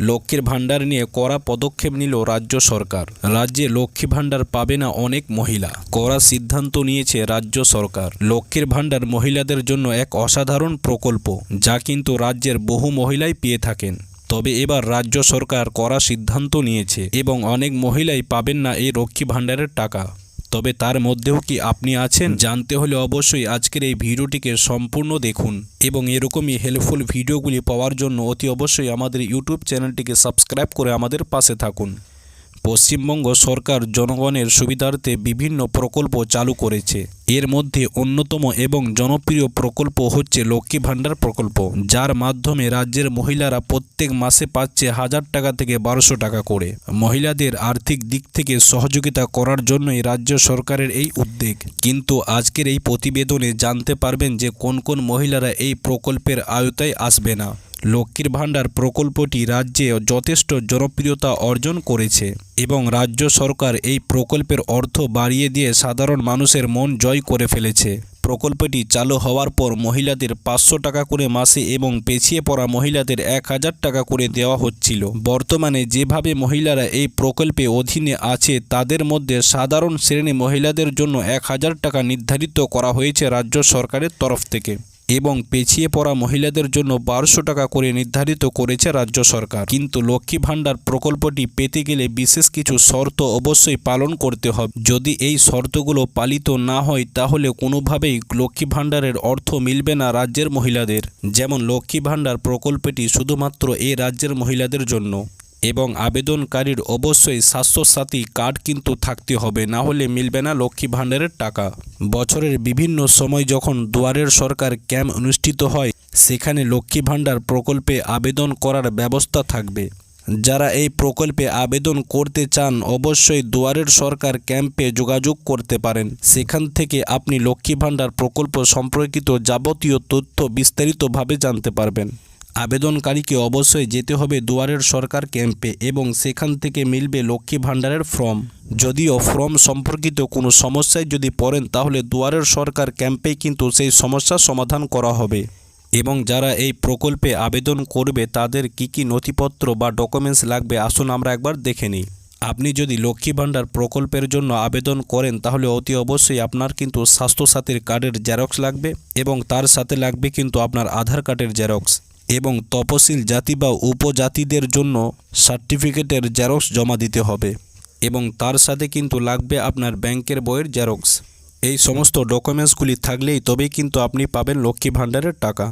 লক্ষ্মীর ভাণ্ডার নিয়ে কড়া পদক্ষেপ নিল রাজ্য সরকার। রাজ্যে লক্ষ্মী ভাণ্ডার পাবে না অনেক মহিলা। কড়া সিদ্ধান্ত নিয়েছে রাজ্য সরকার। লক্ষ্মীর ভাণ্ডার মহিলাদের জন্য এক অসাধারণ প্রকল্প, যা কিন্তু রাজ্যের বহু মহিলাই পেয়ে থাকেন। তবে এবার রাজ্য সরকার কড়া সিদ্ধান্ত নিয়েছে এবং অনেক মহিলাই পাবেন না এই লক্ষ্মী ভাণ্ডারের টাকা। তবে তার মধ্যেও কি আপনি আছেন? জানতে হলে অবশ্যই আজকের এই ভিডিওটিকে সম্পূর্ণ দেখুন এবং এরকমই হেল্পফুল ভিডিওগুলি পাওয়ার জন্য অতি অবশ্যই আমাদের ইউটিউব চ্যানেলটিকে সাবস্ক্রাইব করে আমাদের পাশে থাকুন। পশ্চিমবঙ্গ সরকার জনগণের সুবিধার্থে বিভিন্ন প্রকল্প চালু করেছে। এর মধ্যে অন্যতম এবং জনপ্রিয় প্রকল্প হচ্ছে লক্ষ্মী ভাণ্ডার প্রকল্প, যার মাধ্যমে রাজ্যের মহিলারা প্রত্যেক মাসে পাচ্ছে হাজার টাকা থেকে বারোশো টাকা করে। মহিলাদের আর্থিক দিক থেকে সহযোগিতা করার জন্যই রাজ্য সরকারের এই উদ্যোগ। কিন্তু আজকের এই প্রতিবেদনে জানতে পারবেন যে কোন কোন মহিলারা এই প্রকল্পের আওতায় আসবে না। লক্ষ্মীর ভাণ্ডার প্রকল্পটি রাজ্যে যথেষ্ট জনপ্রিয়তা অর্জন করেছে এবং রাজ্য সরকার এই প্রকল্পের অর্থ বাড়িয়ে দিয়ে সাধারণ মানুষের মন জয় করে ফেলেছে। প্রকল্পটি চালু হওয়ার পর মহিলাদের পাঁচশো টাকা করে মাসে এবং পেছিয়ে পড়া মহিলাদের এক হাজার টাকা করে দেওয়া হচ্ছিল। বর্তমানে যেভাবে মহিলারা এই প্রকল্পে অধীনে আছে, তাদের মধ্যে সাধারণ শ্রেণি মহিলাদের জন্য এক হাজার টাকা নির্ধারিত করা হয়েছে রাজ্য সরকারের তরফ থেকে। এবং পেছিয়ে পড়া মহিলাদের জন্য বারোশো টাকা করে নির্ধারিত করেছে রাজ্য সরকার। কিন্তু লক্ষ্মী ভাণ্ডার প্রকল্পটি পেতে গেলে বিশেষ কিছু শর্ত অবশ্যই পালন করতে হবে। যদি এই শর্তগুলো পালিত না হয়, তাহলে কোনোভাবেই লক্ষ্মী ভাণ্ডারের অর্থ মিলবে না রাজ্যের মহিলাদের। যেমন লক্ষ্মী ভাণ্ডার প্রকল্পটি শুধুমাত্র এই রাজ্যের মহিলাদের জন্য। এবং আবেদনকারীর অবশ্যই স্বাস্থ্যসাথী কার্ড কিন্তু থাকতে হবে, না হলে মিলবে না লক্ষ্মী ভাণ্ডারের টাকা। বছরের বিভিন্ন সময় যখন দুয়ারের সরকার ক্যাম্প অনুষ্ঠিত হয়, সেখানে লক্ষ্মী ভাণ্ডার প্রকল্পে আবেদন করার ব্যবস্থা থাকবে। যারা এই প্রকল্পে আবেদন করতে চান, অবশ্যই দুয়ারের সরকার ক্যাম্পে যোগাযোগ করতে পারেন। সেখান থেকে আপনি লক্ষ্মী ভাণ্ডার প্রকল্প সম্পর্কিত যাবতীয় তথ্য বিস্তারিতভাবে জানতে পারবেন। আবেদনকারীকে অবশ্যই যেতে হবে দুয়ারের সরকার ক্যাম্পে এবং সেখান থেকে মিলবে লক্ষ্মী ভাণ্ডারের ফর্ম। যদিও ফর্ম সম্পর্কিত কোনো সমস্যায় যদি পড়েন, তাহলে দুয়ারের সরকার ক্যাম্পেই কিন্তু সেই সমস্যার সমাধান করা হবে। এবং যারা এই প্রকল্পে আবেদন করবে, তাদের কি কি নথিপত্র বা ডকুমেন্টস লাগবে, আসুন আমরা একবার দেখে নিই। আপনি যদি লক্ষ্মী ভাণ্ডার প্রকল্পের জন্য আবেদন করেন, তাহলে অতি অবশ্যই আপনার কিন্তু স্বাস্থ্যসাথীর কার্ডের জেরক্স লাগবে এবং তার সাথে লাগবে কিন্তু আপনার আধার কার্ডের জেরক্স। এবং তপশিল জাতি বা উপজাতিদের জন্য সার্টিফিকেটের জেরক্স জমা দিতে হবে এবং তার সাথে কিন্তু লাগবে আপনার ব্যাংকের বইয়ের জেরক্স। এই সমস্ত ডকুমেন্টসগুলি থাকলেই তবেই কিন্তু আপনি পাবেন লক্ষ্মী ভাণ্ডারের টাকা।